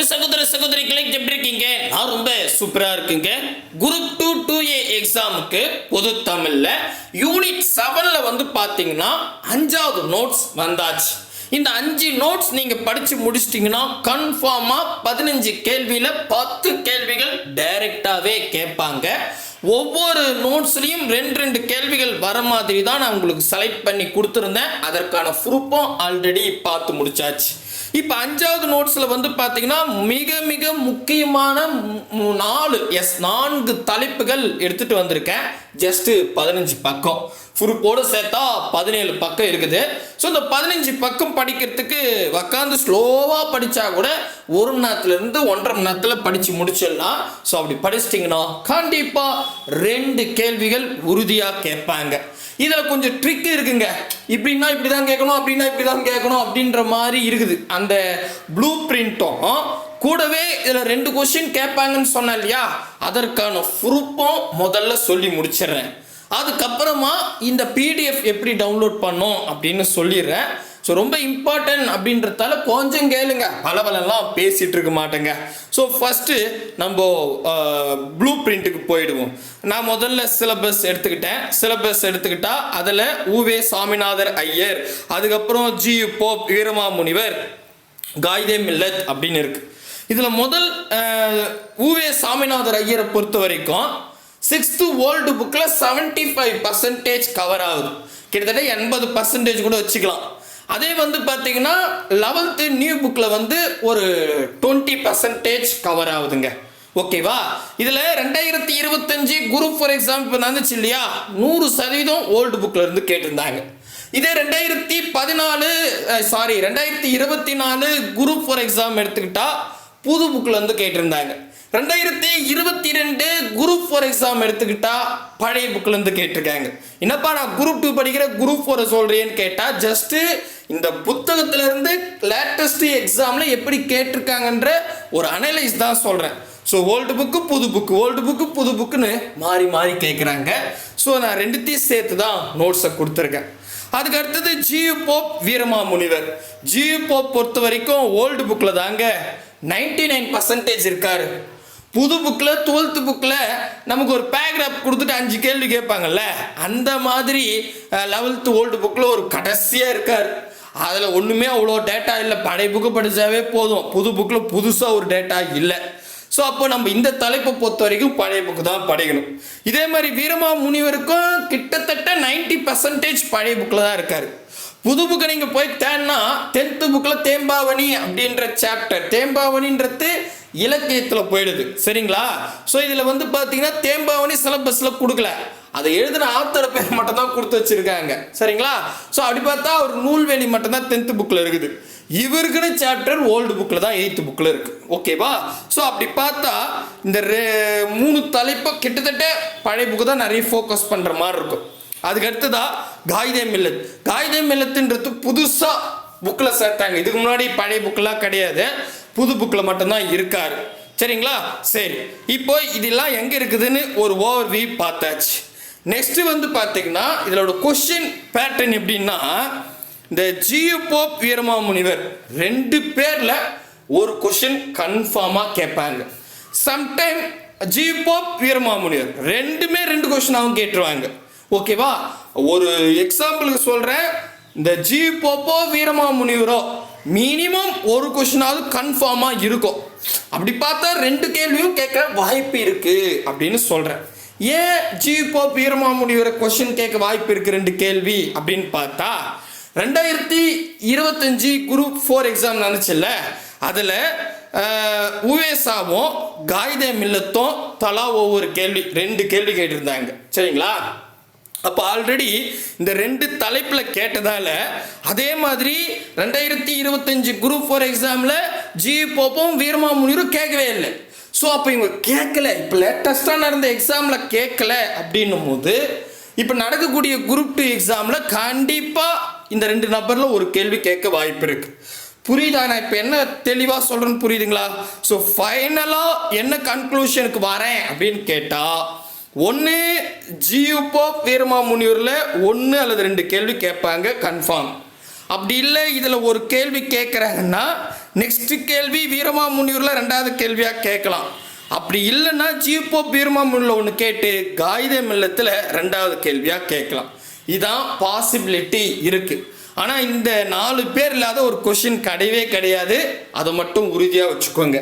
அன்பு சகோதர சகோதரிகளை எப்படி இருக்கீங்க நான் ரொம்ப சூப்பரா இருக்குங்க. குரூப் டூ டூ ஏ எக்ஸாமுக்கு பொது தமிழ்ல யூனிட் செவன்ல வந்து பாத்தீங்கன்னா அஞ்சாவது நோட்ஸ் வந்தாச்சு. இந்த அஞ்சு நோட்ஸ் நீங்க படிச்சு முடிச்சிட்டீங்கன்னா கன்ஃபார்மா பதினஞ்சு கேள்வியில பத்து கேள்விகள் டைரக்டாவே கேட்பாங்க. ஒவ்வொரு நோட்ஸ்லையும் ரெண்டு ரெண்டு கேள்விகள் வர மாதிரி தான் நான் உங்களுக்கு செலக்ட் பண்ணி கொடுத்துருந்தேன். அதற்கான ப்ரூஃபும் ஆல்ரெடி பார்த்து முடிச்சாச்சு. இப்போ அஞ்சாவது நோட்ஸில் வந்து பார்த்தீங்கன்னா மிக மிக முக்கியமான நாலு எஸ் நான்கு தலைப்புகள் எடுத்துகிட்டு வந்திருக்கேன். ஜஸ்ட்டு பதினஞ்சு பக்கம். ஃபுருப்போடு சேர்த்தா பதினேழு பக்கம் இருக்குது. ஸோ இந்த பதினஞ்சு பக்கம் படிக்கிறதுக்கு உக்காந்து ஸ்லோவாக படித்தா கூட ஒரு மணி நேரத்துலேருந்து ஒன்றரை மணி நேரத்தில் படித்து முடிச்சிடலாம். ஸோ அப்படி படிச்சிட்டிங்கன்னா கண்டிப்பாக ரெண்டு கேள்விகள் உறுதியாக கேட்பாங்க. இதில் கொஞ்சம் ட்ரிக் இருக்குங்க. இப்படின்னா இப்படி தான் கேட்கணும் அப்படின்னா இப்படி தான் கேட்கணும் அப்படின்ற மாதிரி இருக்குது. அந்த ப்ளூ பிரிண்ட்டும் கூடவே இதில் ரெண்டு கொஸ்டின் கேட்பாங்கன்னு சொன்னேன் இல்லையா? அதற்கான ப்ரூஃபும் முதல்ல சொல்லி முடிச்சிடுறேன். அதுக்கப்புறமா இந்த பிடிஎஃப் எப்படி டவுன்லோட் பண்ணோம் அப்படின்னு சொல்லிடுறேன். ஸோ ரொம்ப இம்பார்ட்டன்ட் அப்படின்றதால கொஞ்சம் கேளுங்க. பலவலெல்லாம் பேசிகிட்டு இருக்க மாட்டேங்க. ஸோ ஃபஸ்ட்டு நம்ம ப்ளூ பிரிண்ட்டுக்கு போயிடுவோம். நான் முதல்ல சிலபஸ் எடுத்துக்கிட்டேன். சிலபஸ் எடுத்துக்கிட்டா அதில் ஊவே சாமிநாதர் ஐயர் அதுக்கப்புறம் ஜி போப் வீரமாமுனிவர் காய்தே மில்லத் அப்படின்னு இருக்குது இதில் முதல் ஊவே சாமிநாதர் ஐயரை பொறுத்த வரைக்கும் சிக்ஸ்த்து ஓல்டு புக்கில் செவன்ட்டி ஃபைவ் பர்சன்டேஜ் கவர் ஆகுது. கிட்டத்தட்ட எண்பது பர்சன்டேஜ் கூட வச்சுக்கலாம். அதே வந்து பார்த்தீங்கன்னா லெவல்த்து நியூ புக்கில் வந்து ஒரு டுவெண்ட்டி பர்சன்டேஜ் கவர் ஆகுதுங்க. ஓகேவா இதில் ரெண்டாயிரத்தி இருபத்தஞ்சு குரூப் ஃபார் எக்ஸாம் இப்போ நடந்துச்சு இல்லையா? நூறு சதவீதம் ஓல்டு புக்கில் இருந்து கேட்டிருந்தாங்க. இதே ரெண்டாயிரத்தி பதினாலு சாரி ரெண்டாயிரத்தி இருபத்தி நாலு குரூப் ஃபார் எக்ஸாம் எடுத்துக்கிட்டா புது புக்கில் வந்து கேட்டிருந்தாங்க. ரெண்டாயிரத்தி இருபத்தி ரெண்டு குரூப் ஃபோர் எக்ஸாம் எடுத்துக்கிட்டா பழைய புக்ல இருந்து கேட்டிருக்காங்க. என்னப்பா நான் குரூப் டூ படிக்கிற குரூப் ஃபோரை சொல்கிறேன்னு கேட்டால் ஜஸ்ட்டு இந்த புத்தகத்திலேருந்து லேட்டஸ்ட் எக்ஸாமில் எப்படி கேட்டிருக்காங்கன்ற ஒரு அனலைஸ் தான் சொல்கிறேன் ஸோ ஓல்டு புக்கு புது புக்கு ஓல்டு புக்கு புது புக்குன்னு மாறி மாறி கேட்குறாங்க ஸோ நான் ரெண்டுத்தையும் சேர்த்து தான் நோட்ஸை கொடுத்துருக்கேன். அதுக்கு அடுத்தது G U Pope Veeramamunivar. G U Pope பொறுத்த வரைக்கும் ஓல்டு புக்கில் தாங்க நைன்டி நைன் பர்சன்டேஜ் இருக்காரு. புது புக்கில் டுவெல்த்து புக்கில் நமக்கு ஒரு பேராகிராஃப் கொடுத்துட்டு அஞ்சு கேள்வி கேட்பாங்கல்ல? அந்த மாதிரி லெவல்த்து ஓல்டு புக்கில் ஒரு கடைசியாக இருக்கார். அதில் ஒன்றுமே அவ்வளோ டேட்டா இல்லை. பழைய புக்கு படித்தாவே போதும். புது புக்கில் புதுசாக ஒரு டேட்டா இல்லை. ஸோ அப்போ நம்ம இந்த தலைப்பை பொறுத்த வரைக்கும் பழைய புக்கு தான் படிக்கணும். இதே மாதிரி வீரமா முனிவருக்கும் கிட்டத்தட்ட 90% பர்சன்டேஜ் பழைய புக்கில் தான் இருக்கார். புது புக்கை நீங்கள் போய் தேன்னா டென்த்து புக்கில் தேம்பாவணி அப்படின்ற சாப்டர் தேம்பாவணின்றது இலக்கியத்தில் போயிடுது. சரிங்களா? ஸோ இதில் வந்து பார்த்தீங்கன்னா தேம்பாவணி சிலபஸில் கொடுக்கல. அதை எழுதின ஆத்தர பேர் மட்டும் தான் கொடுத்து வச்சுருக்காங்க. சரிங்களா? ஸோ அப்படி பார்த்தா ஒரு நூல்வெளி மட்டும்தான் டென்த்து புக்கில் இருக்குது. இவருக்குன்னு சாப்டர் ஓல்டு புக்கில் தான் எயித்து புக்கில் இருக்குது ஓகேவா ஸோ அப்படி பார்த்தா இந்த ரெ- மூணு தலைப்பை கிட்டத்தட்ட பழைய புக்கு தான் நிறைய ஃபோக்கஸ் பண்ணுற மாதிரி இருக்கும். அதுக்கு அடுத்ததா காயிதே மில்லத். காயிதே மில்லத்துன்றது புதுசாக புக்கில் சேர்த்தாங்க. இதுக்கு முன்னாடி பழைய புக்கெல்லாம் கிடையாது. புது புக்கில் மட்டும்தான் இருக்கார். சரிங்களா? சரி. இப்போ இதெல்லாம் எங்கே இருக்குதுன்னு ஒரு ஓவர் வியூ பார்த்தாச்சு. நெக்ஸ்ட் வந்து பார்த்தீங்கன்னா இதோட கொஸ்டின் பேட்டர்ன் எப்படின்னா இந்த ஜியு போப் வீரமாமுனிவர் ரெண்டு பேரில் ஒரு கொஸ்டின் கன்ஃபார்மாக கேட்பாங்க. சம்டைம் ஜியு போப் வீரமாமுனிவர் ரெண்டுமே ரெண்டு கொஸ்டினாகவும் கேட்டுருவாங்க. ஓகேவா ஒரு எக்ஸாம்பிளுக்கு சொல்கிறேன் இந்த ஜி போப்போ வீரமாமுனிவரோ மினிமம் ஒரு கொஷினாவது கன்ஃபார்மாக இருக்கும். அப்படி பார்த்தா ரெண்டு கேள்வியும் கேட்க வாய்ப்பு இருக்கு அப்படின்னு சொல்கிறேன் ஏன் ஜி போப் வீரமாமுனிவரை கொஸ்டின் கேட்க வாய்ப்பு இருக்கு ரெண்டு கேள்வி அப்படின்னு பார்த்தா ரெண்டாயிரத்தி இருபத்தஞ்சி குரூப் ஃபோர் எக்ஸாம் நடந்துச்சுல்ல அதில் உவேசாவும் காயிதே மில்லத்தும் தலா ஒவ்வொரு கேள்வி ரெண்டு கேள்வி கேட்டிருந்தாங்க. சரிங்களா? அப்போ ஆல்ரெடி இந்த ரெண்டு தலைப்பில் கேட்டதால் அதே மாதிரி ரெண்டாயிரத்தி இருபத்தஞ்சி குரூப் ஃபோர் எக்ஸாமில் ஜி போப்பும் வீரமாமுனியரும் கேட்கவே இல்லை. ஸோ அப்போ இவங்க கேட்கல. இப்போ லேட்டஸ்ட்டாக நடந்த எக்ஸாமில் கேட்கல அப்படின்னும் போது இப்போ நடக்கக்கூடிய குரூப் டூ எக்ஸாமில் கண்டிப்பாக இந்த ரெண்டு நபரில் ஒரு கேள்வி கேட்க வாய்ப்பு இருக்குது புரியுதா? நான் இப்போ என்ன தெளிவாக சொல்கிறேன்னு புரியுதுங்களா? ஸோ ஃபைனலாக என்ன கன்க்ளூஷனுக்கு வரேன் அப்படின்னு கேட்டால் ஒன்று ஜியூப்போ வீரமா முனியூரில் ஒன்று அல்லது ரெண்டு கேள்வி கேட்பாங்க கன்ஃபார்ம் அப்படி இல்லை இதில் ஒரு கேள்வி கேட்குறாங்கன்னா நெக்ஸ்ட் கேள்வி வீரமாமுனியூரில் ரெண்டாவது கேள்வியாக கேட்கலாம். அப்படி இல்லைன்னா ஜீப்போ வீரமாமுனியில் ஒன்று கேட்டு காயித மில்லத்தில் ரெண்டாவது கேள்வியாக கேட்கலாம். இதான் பாசிபிலிட்டி இருக்குது ஆனால் இந்த நாலு பேர் இல்லாத ஒரு கொஷின் கிடையவே கிடையாது. அதை மட்டும் உறுதியாக வச்சுக்கோங்க.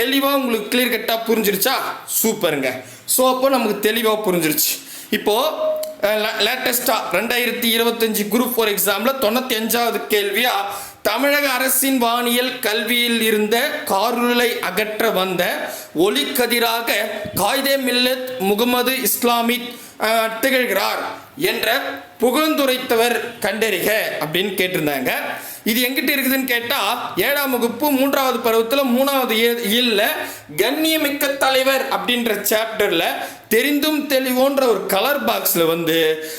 தெளிவாக உங்களுக்கு கிளியர் கட்டாக புரிஞ்சிருச்சா? சூப்பருங்க. ஸோ அப்போ நமக்கு தெளிவாக புரிஞ்சிருச்சு. இப்போது லேட்டஸ்ட்டாக ரெண்டாயிரத்தி இருபத்தஞ்சி குரூப் ஃபோர் எக்ஸாமில் தொண்ணூற்றி அஞ்சாவது கேள்வியாக தமிழக அரசின் வானியல் கல்வியில் இருந்த காருளை அகற்ற வந்த ஒளிக்கதிராக காய்தே மில்லத் முகமது இஸ்லாமிக் திகழ்கிறார் என்ற புகழ்ந்துரைத்தவர் கண்டறிக அப்படின்னு கேட்டிருந்தாங்க. இது எங்கிட்ட இருக்குதுன்னு கேட்டால் ஏழாம் வகுப்பு மூன்றாவது பருவத்தில் மூணாவது இல்லை கண்ணியமிக்க தலைவர் அப்படின்ற சாப்டரில் தெரிந்தும் தெளிவோன்ற ஒரு கலர் பாக்ஸில் வந்து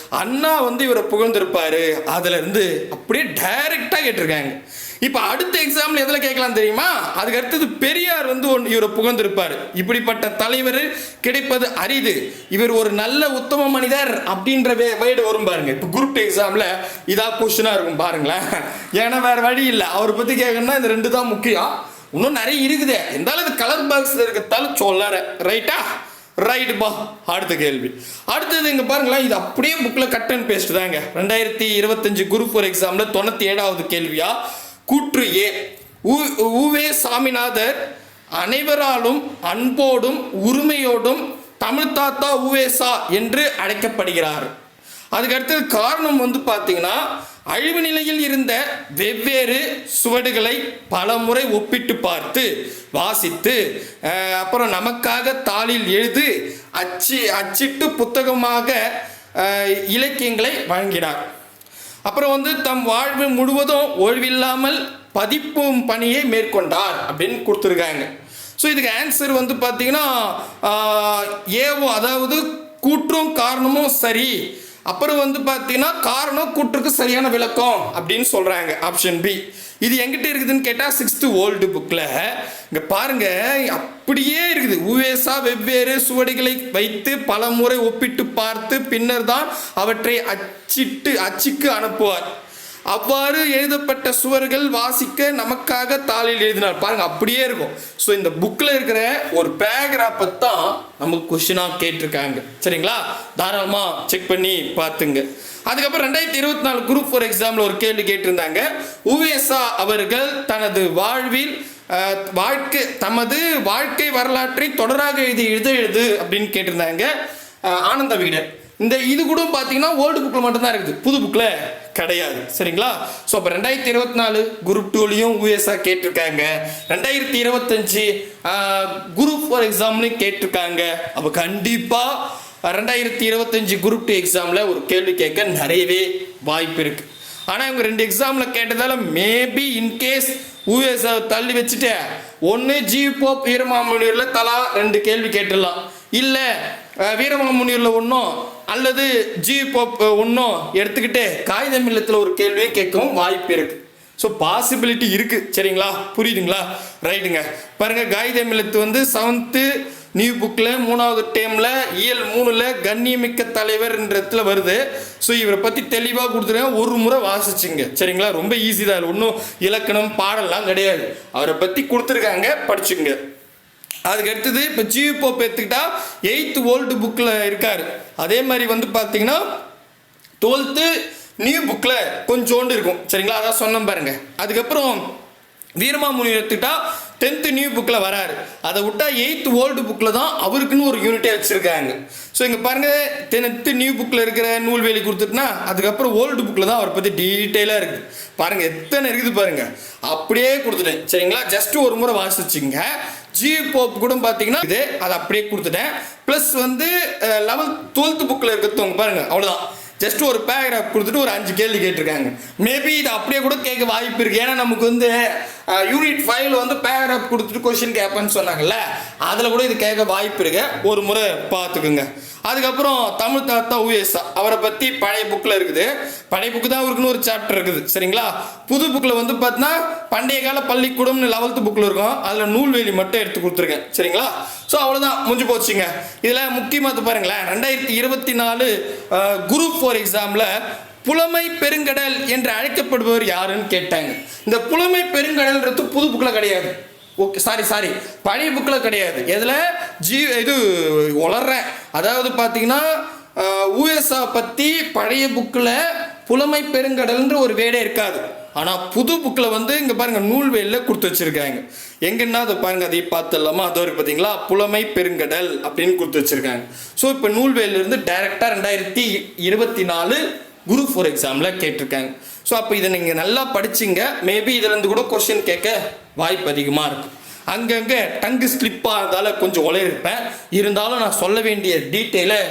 அண்ணா வந்து இவரை புகழ்ந்திருப்பாரு. அதுல இருந்து அப்படியே டைரெக்டாக கேட்டிருக்காங்க. இப்போ அடுத்த எக்ஸாம்பிள் எதில் கேட்கலாம் தெரியுமா? அதுக்கு அடுத்தது பெரியார் வந்து ஒன்று இவரை புகழ்ந்திருப்பார். இப்படிப்பட்ட தலைவர் கிடைப்பது அரிது. இவர் ஒரு நல்ல உத்தம மனிதர் அப்படின்ற வேர்டு வரும் பாருங்க. இப்போ குரூப் எக்ஸாமில் இதாக கொஸ்டினாக இருக்கும் பாருங்களேன். ஏன்னா வேறு வழி இல்லை. அவரை பற்றி கேட்கணும்னா இந்த ரெண்டு தான் முக்கியம். இன்னும் நிறைய இருக்குது. இருந்தாலும் இது கலர் பாக்ஸில் இருக்கிறதால சொல்லற. ரைட்டா ரைட் பா? அடுத்த கேள்வி. அடுத்தது இங்கே பாருங்களேன். இது அப்படியே புக்கில் கட் அண்ட் பேஸ்ட் தாங்க. ரெண்டாயிரத்தி இருபத்தஞ்சு குரூப் ஃபோர் எக்ஸாமில் தொண்ணூற்றி ஏழாவது கேள்வியா? கூற்று ஏ உ- உவே சாமிநாதர் அனைவராலும் அன்போடும் உரிமையோடும் தமிழ் தாத்தா உவேசா என்று அழைக்கப்படுகிறார். அதுக்கு அடுத்தது காரணம் வந்து பார்த்தீங்கன்னா அழிவு நிலையில் இருந்த வெவ்வேறு சுவடுகளை பல முறை ஒப்பிட்டு பார்த்து வாசித்து அப்புறம் நமக்காக தாளில் எழுது அச்சு அச்சிட்டு புத்தகமாக இலக்கியங்களை வழங்கினார். அப்புறம் வந்து தம் வாழ்வு முழுவதும் ஓய்வில்லாமல் பதிப்பும் பணியை மேற்கொண்டார் அப்படின்னு கொடுத்துருக்காங்க. ஸோ இதுக்கு ஆன்சர் வந்து பார்த்தீங்கன்னா ஏவோ அதாவது கூற்றும் காரணமும் சரி. அப்புறம் வந்து பார்த்தீங்கன்னா காரணம் கூற்றுக்கு சரியான விளக்கம் அப்படின்னு சொல்கிறாங்க ஆப்ஷன் பி இது எங்கிட்ட இருக்குதுன்னு கேட்டால் சிக்ஸ்த்து ஓல்டு புக்கில் இங்கே பாருங்க அப்படியே இருக்குது. உவேசா வெவ்வேறு சுவடிகளை வைத்து பல முறை ஒப்பிட்டு பார்த்து பின்னர் தான் அவற்றை அச்சிட்டு அச்சுக்கு அனுப்புவார். அவ்வாறு எழுதப்பட்ட சுவர்கள் வாசிக்க நமக்காக தாளில் எழுதினார். பாருங்க அப்படியே இருக்கும். ஸோ இந்த புக்கில் இருக்கிற ஒரு பேராகிராஃபை தான் நமக்கு கொஷினாக கேட்டிருக்காங்க. சரிங்களா? தாராளமாக செக் பண்ணி பார்த்துங்க. அதுக்கப்புறம் ரெண்டாயிரத்தி இருபத்தி நாலு குரூப் ஃபோர் எக்ஸாமில் ஒரு கேள்வி கேட்டிருந்தாங்க. உவேசா அவர்கள் தனது வாழ்வில் வாழ்க்கை தமது வாழ்க்கை வரலாற்றை தொடராக எழுதி எழுத எழுது அப்படின்னு கேட்டிருந்தாங்க. ஆனந்த விகடன். இந்த இது கூட பார்த்தீங்கன்னா ஓல்டு புக்கில் மட்டும்தான் இருக்குது. புது புக்கில் கிடையாது. சரிங்களா? ஸோ அப்போ ரெண்டாயிரத்தி இருபத்தி நாலு குரூப் டூலையும் யூஎஸ்ஆ கேட்டிருக்காங்க. ரெண்டாயிரத்தி இருபத்தஞ்சி குரூப் ஃபோர் எக்ஸாம்லையும் கேட்டிருக்காங்க. அப்போ கண்டிப்பாக ரெண்டாயிரத்தி இருபத்தஞ்சு குரூப் டூ எக்ஸாமில் ஒரு கேள்வி கேட்க நிறையவே வாய்ப்பு இருக்குது ஆனால் இவங்க ரெண்டு எக்ஸாமில் கேட்டதால மேபி இன்கேஸ் யூஎஸ்ஆ தள்ளி வச்சுட்டு ஒன்று ஜி போப் வீரமாமுனியூரில் தலா ரெண்டு கேள்வி கேட்டுடலாம். இல்லை வீரமாமுனியூரில் ஒன்றும் அல்லது ஜி போப் ஒன்றும் எடுத்துக்கிட்டு காகித இல்லத்தில் ஒரு கேள்வியை கேட்கவும் வாய்ப்பு இருக்குது ஸோ பாசிபிலிட்டி இருக்குது சரிங்களா? புரியுதுங்களா? ரைட்டுங்க பாருங்கள் காகித இல்லத்து வந்து செவன்த்து நியூ புக்கில் மூணாவது டேமில் இயல் மூணில் கண்ணியமிக்க தலைவர்ன்றதுல வருது. ஸோ இவரை பற்றி தெளிவாக கொடுத்துருக்கேன் ஒரு முறை வாசிச்சுங்க. சரிங்களா? ரொம்ப ஈஸி தான். ஒன்றும் இலக்கணம் பாடலாம் கிடையாது. அவரை பற்றி கொடுத்துருக்காங்க படிச்சுங்க அதுக்கு அடுத்தது இப்போ ஜிவி போப் எடுத்துக்கிட்டா எயித்து ஓல்டு புக்கில் இருக்கார். அதே மாதிரி வந்து பார்த்தீங்கன்னா டுவெல்த்து நியூ புக்கில் கொஞ்சோண்டு இருக்கும். சரிங்களா? அதான் சொன்னோம் பாருங்க. அதுக்கப்புறம் வீரமாமுனி எடுத்துக்கிட்டா டென்த்து நியூ புக்கில் வராரு. அதை விட்டா எயித்து ஓல்டு புக்கில் தான் அவருக்குன்னு ஒரு யூனிட்டே வச்சுருக்காங்க. ஸோ இங்கே பாருங்கள் டென்த்து நியூ புக்கில் இருக்கிற நூல்வேலி கொடுத்துட்டுனா அதுக்கப்புறம் ஓல்டு புக்கில் தான் அவரை பற்றி டீட்டெயிலாக இருக்குது. பாருங்கள் எத்தனை இருக்குது பாருங்கள் அப்படியே கொடுத்துட்டேன். சரிங்களா? ஜஸ்ட் ஒரு முறை வாசிச்சுங்க. ஜி போப் கூட பார்த்தீங்கன்னா இது அதை அப்படியே கொடுத்துட்டேன். ப்ளஸ் வந்து லெவல்த் டுவெல்த்து புக்கில் இருக்கிறவங்க பாருங்கள் அவ்வளோதான் ஜஸ்ட் ஒரு பேராகிராஃப் கொடுத்துட்டு ஒரு அஞ்சு கேள்வி கேட்டிருக்காங்க. மேபி இது அப்படியே கூட கேட்க வாய்ப்பு இருக்கு. ஏன்னா நமக்கு வந்து யூனிட் ஃபைவ்ல வந்து பேராகிராஃப் கொடுத்துட்டு கொஷின் கேட்பேன்னு சொன்னாங்கல்ல அதில் கூட இது கேட்க வாய்ப்பு இருக்கு. ஒரு முறை பார்த்துக்குங்க. அதுக்கப்புறம் தமிழ் தாத்தா உஎஸ்ஆ அவரை பற்றி பழைய புக்கில் இருக்குது. பழைய புக்கு தான் அவருக்குன்னு ஒரு சாப்டர் இருக்குது சரிங்களா? புது புக்கில் வந்து பார்த்தீங்கன்னா பண்டைய கால பள்ளிக்கூடம்னு லெவல்த்து புக்கில் இருக்கும். அதில் நூல்வேலி மட்டும் எடுத்து கொடுத்துருக்கேன் சரிங்களா? ஸோ அவ்வளோதான் முடிஞ்சு போச்சுங்க. இதில் முக்கியமாக பாருங்களேன். ரெண்டாயிரத்தி இருபத்தி நாலு குரூப் ஃபோர் எக்ஸாமில் புலமை பெருங்கடல் என்று அழைக்கப்படுபவர் யாருன்னு கேட்டாங்க. இந்த புலமை பெருங்கடல்ன்றது புது புக்கில் கிடையாது. ஓகே சாரி சாரி பழைய புக்கில் கிடையாது. எதில்? ஜீ இது வளர்றேன் அதாவது பார்த்தீங்கன்னா யூஎஸ்ஆ பற்றி பழைய புக்கில் புலமை பெருங்கடல்ன்ற ஒரு வேடே இருக்காது. ஆனால் புது புக்கில் வந்து இங்கே பாருங்கள் நூல்வேலில் கொடுத்து வச்சுருக்காங்க. எங்கன்னா அதை பாருங்கள் அதை பார்த்துடலாமா? அதோ இருக்கு பார்த்தீங்களா புலமை பெருங்கடல் அப்படின்னு கொடுத்து வச்சுருக்காங்க. ஸோ இப்போ நூல்வேலிருந்து டைரெக்டாக ரெண்டாயிரத்தி இருபத்தி நாலு குரூப் ஃபோர் எக்ஸாமில் கேட்டிருக்காங்க. ஸோ அப்போ இதை நீங்கள் நல்லா படிச்சிங்க. மேபி இதுலேருந்து கூட கொஷின் கேட்க வாய்ப்பு அதிகமாக இருக்கும் அங்கங்கே டங்கு ஸ்லிப் ஆகிறதால கொஞ்சம் உழையிருப்பேன் இருந்தாலும் நான் சொல்ல வேண்டிய டீட்டெயிலை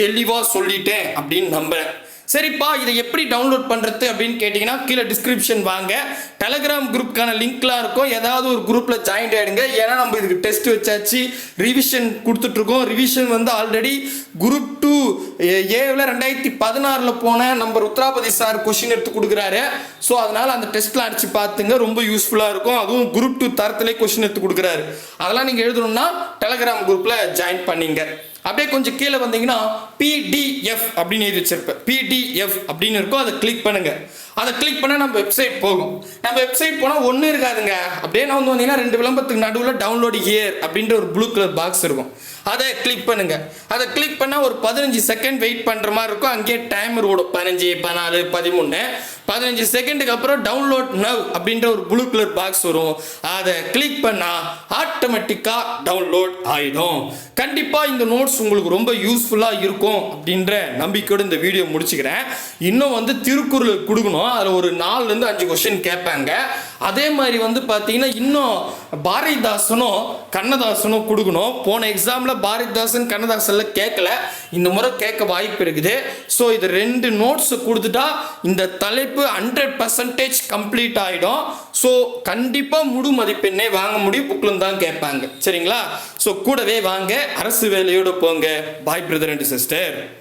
தெளிவாக சொல்லிட்டேன் அப்படின்னு நம்புகிறேன் சரிப்பா இதை எப்படி டவுன்லோட் பண்ணுறது அப்படின்னு கேட்டிங்கன்னா கீழே டிஸ்கிரிப்ஷன் வாங்க. டெலகிராம் குரூப்க்கான லிங்க்லாம் இருக்கும். ஏதாவது ஒரு குரூப்பில் ஜாயின் ஆகிடுங்க ஏன்னா நம்ம இதுக்கு டெஸ்ட் வச்சாச்சு. ரிவிஷன் கொடுத்துட்ருக்கோம். ரிவிஷன் வந்து ஆல்ரெடி குரூப் டூ ஏவில் ரெண்டாயிரத்தி பதினாறில் போன நம்ம ருத்ராபதி சார் கொஷின் எடுத்து கொடுக்குறாரு. ஸோ அதனால் அந்த டெஸ்ட்லாம் அடித்து பார்த்துங்க. ரொம்ப யூஸ்ஃபுல்லாக இருக்கும். அதுவும் குரூப் டூ தரத்துலேயே கொஷின் எடுத்து கொடுக்குறாரு. அதெல்லாம் நீங்கள் எழுதணும்னா டெலகிராம் குரூப்பில் ஜாயின் பண்ணிங்க. அப்படியே கொஞ்சம் கீழே வந்தீங்கன்னா பிடிஎஃப் அப்படின்னு எழுதி வச்சிருப்பேன். பிடிஎஃப் அப்படின்னு இருக்கும் அதை கிளிக் பண்ணுங்க. அதை கிளிக் பண்ணால் நம்ம வெப்சைட் போகும். நம்ம வெப்சைட் போனால் ஒன்றும் இருக்காதுங்க. அப்படியே நான் வந்து வந்தீங்கன்னா ரெண்டு விளம்பரத்துக்கு நடுவில் டவுன்லோடு இயர் அப்படின்ற ஒரு ப்ளூ கலர் பாக்ஸ் இருக்கும். அதை கிளிக் பண்ணுங்க. அதை கிளிக் பண்ணால் ஒரு பதினஞ்சு செகண்ட் வெயிட் பண்ணுற மாதிரி இருக்கும். அங்கேயே டைமர் ஓடும். பதினஞ்சு பதினாலு பதிமூணு. பதினஞ்சு செகண்டுக்கு அப்புறம் டவுன்லோட் நவ் அப்படின்ற ஒரு ப்ளூ கலர் பாக்ஸ் வரும். அதை கிளிக் பண்ணால் ஆட்டோமேட்டிக்காக டவுன்லோட் ஆகிடும் கண்டிப்பாக இந்த நோட்ஸ் உங்களுக்கு ரொம்ப யூஸ்ஃபுல்லாக இருக்கும் அப்படின்ற நம்பிக்கையோடு இந்த வீடியோ முடிச்சுக்கிறேன். இன்னும் வந்து திருக்குறள் கொடுக்கணும். அதில் ஒரு நாலுலேருந்து அஞ்சு கொஷின் கேட்பாங்க. அதே மாதிரி வந்து பார்த்தீங்கன்னா இன்னும் பாரதிதாசனும் கண்ணதாசனும் கொடுக்கணும். போன எக்ஸாமில் பாரதிதாசன் கண்ணதாசனில் கேட்கல. இந்த முறை கேட்க வாய்ப்பு இருக்குது. ஸோ இது ரெண்டு நோட்ஸ் கொடுத்துட்டா இந்த தலைப்பு ஹண்ட்ரட் பர்சன்டேஜ் கம்ப்ளீட் ஆகிடும் ஸோ கண்டிப்பாக முழு மதிப்பெண்ணே வாங்க முடியும். புக்கில் தான் கேட்பாங்க. சரிங்களா? ஸோ கூடவே வாங்க. அரசு வேலையோடு போங்க. பாய் பிரதர் அண்ட் சிஸ்டர்